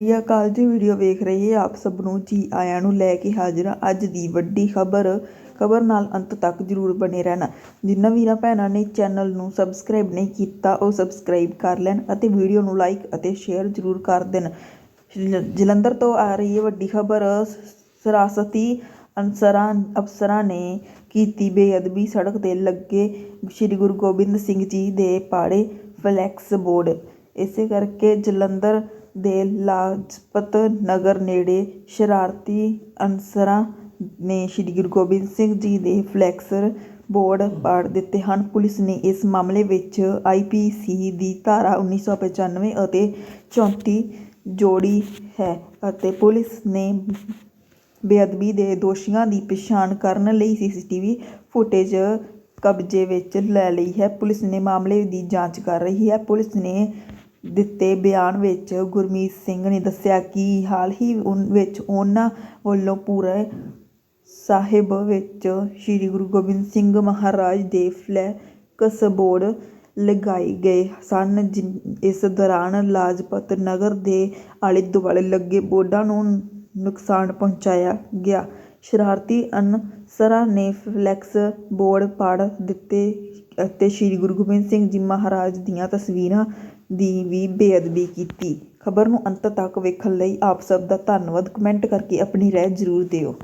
ਸਤਿ ਅਕਾਲ ਜੀ ਵੀਡੀਓ ਵੇਖ ਰਹੇ ਆਪ ਸਭ ਨੂੰ, ਜੀ ਆਇਆਂ ਨੂੰ ਲੈ ਕੇ ਹਾਜ਼ਰ ਹਾਂ ਅੱਜ ਦੀ ਵੱਡੀ ਖਬਰ ਖਬਰ ਨਾਲ ਅੰਤ ਤੱਕ ਜਰੂਰ ਬਣੇ ਰਹਿਣਾ। ਜਿਨ੍ਹਾਂ ਵੀਰਾਂ ਭੈਣਾਂ ਨੇ ਚੈਨਲ ਨੂੰ ਸਬਸਕ੍ਰਾਈਬ ਨਹੀਂ ਕੀਤਾ, ਉਹ ਸਬਸਕ੍ਰਾਈਬ ਕਰ ਲੈਣ ਅਤੇ ਵੀਡੀਓ ਨੂੰ ਲਾਈਕ ਅਤੇ ਸ਼ੇਅਰ ਜਰੂਰ ਕਰ ਦੇਣ। ਜਲੰਧਰ ਤੋਂ ਆ ਰਹੀ ਹੈ ਵੱਡੀ ਖਬਰ, ਸਰਾਸਤੀ ਅਨਸਰਾਂ, ਅਫਸਰਾਂ ਨੇ ਕੀਤੀ ਬੇਅਦਬੀ। ਸੜਕ ਤੇ ਲੱਗੇ ਸ੍ਰੀ ਗੁਰੂ ਗੋਬਿੰਦ ਸਿੰਘ ਜੀ ਦੇ ਪਾੜੇ ਫਲੈਕਸ ਬੋਰਡ ਇਸੇ ਕਰਕੇ ਜਲੰਧਰ ਦੇ ਲਾਜਪਤ ਨਗਰ ਨੇੜੇ ਸ਼ਰਾਰਤੀ ਅਨਸਰਾਂ ਨੇ ਸ੍ਰੀ ਗੁਰੂ ਗੋਬਿੰਦ ਸਿੰਘ ਜੀ ਦੇ ਫਲੈਕਸਰ ਬੋਰਡ ਪਾੜ ਦਿੱਤੇ ਹਨ। ਪੁਲਿਸ ਨੇ ਇਸ ਮਾਮਲੇ ਵਿੱਚ ਆਈ ਪੀ ਸੀ ਦੀ ਧਾਰਾ 1995 ਅਤੇ 34 ਜੋੜੀ ਹੈ ਅਤੇ ਪੁਲਿਸ ਨੇ ਬੇਅਦਬੀ ਦੇ ਦੋਸ਼ੀਆਂ ਦੀ ਪਛਾਣ ਕਰਨ ਲਈ ਸੀ ਸੀ ਟੀ ਵੀ ਫੁਟੇਜ ਕਬਜ਼ੇ ਵਿੱਚ ਲੈ ਲਈ ਹੈ। ਪੁਲਿਸ ਨੇ ਮਾਮਲੇ ਦੀ ਜਾਂਚ ਕਰ ਰਹੀ ਹੈ। ਪੁਲਿਸ ਨੇ ਦਿੱਤੇ ਬਿਆਨ ਵਿੱਚ ਗੁਰਮੀਤ ਸਿੰਘ ਨੇ ਦੱਸਿਆ ਕਿ ਹਾਲ ਹੀ ਵਿੱਚ ਉਹਨਾਂ ਵੱਲੋਂ ਪੂਰੇ ਸਾਹਿਬ ਵਿੱਚ ਸ੍ਰੀ ਗੁਰੂ ਗੋਬਿੰਦ ਸਿੰਘ ਮਹਾਰਾਜ ਦੇ ਫਲੈਕਸ ਬੋਰਡ ਲਗਾਏ ਗਏ ਸਨ ਜਿਨ- ਇਸ ਦੌਰਾਨ ਲਾਜਪਤ ਨਗਰ ਦੇ ਆਲੇ ਦੁਆਲੇ ਲੱਗੇ ਬੋਰਡਾਂ ਨੂੰ ਨੁਕਸਾਨ ਪਹੁੰਚਾਇਆ ਗਿਆ। ਸ਼ਰਾਰਤੀ ਅਨਸਰਾਂ ਨੇ ਫਲੈਕਸ ਬੋਰਡ ਪਾੜ ਦਿੱਤੇ ਅਤੇ ਸ੍ਰੀ ਗੁਰੂ ਗੋਬਿੰਦ ਸਿੰਘ ਜੀ ਮਹਾਰਾਜ ਦੀਆਂ ਤਸਵੀਰਾਂ ਦੀ ਵੀ ਬੇਅਦਬੀ ਕੀਤੀ। ਖਬਰ ਨੂੰ ਅੰਤ ਤੱਕ ਵੇਖਣ ਲਈ ਆਪ ਸਭ ਦਾ ਧੰਨਵਾਦ। ਕਮੈਂਟ ਕਰਕੇ ਆਪਣੀ ਰਾਏ ਜ਼ਰੂਰ ਦਿਓ।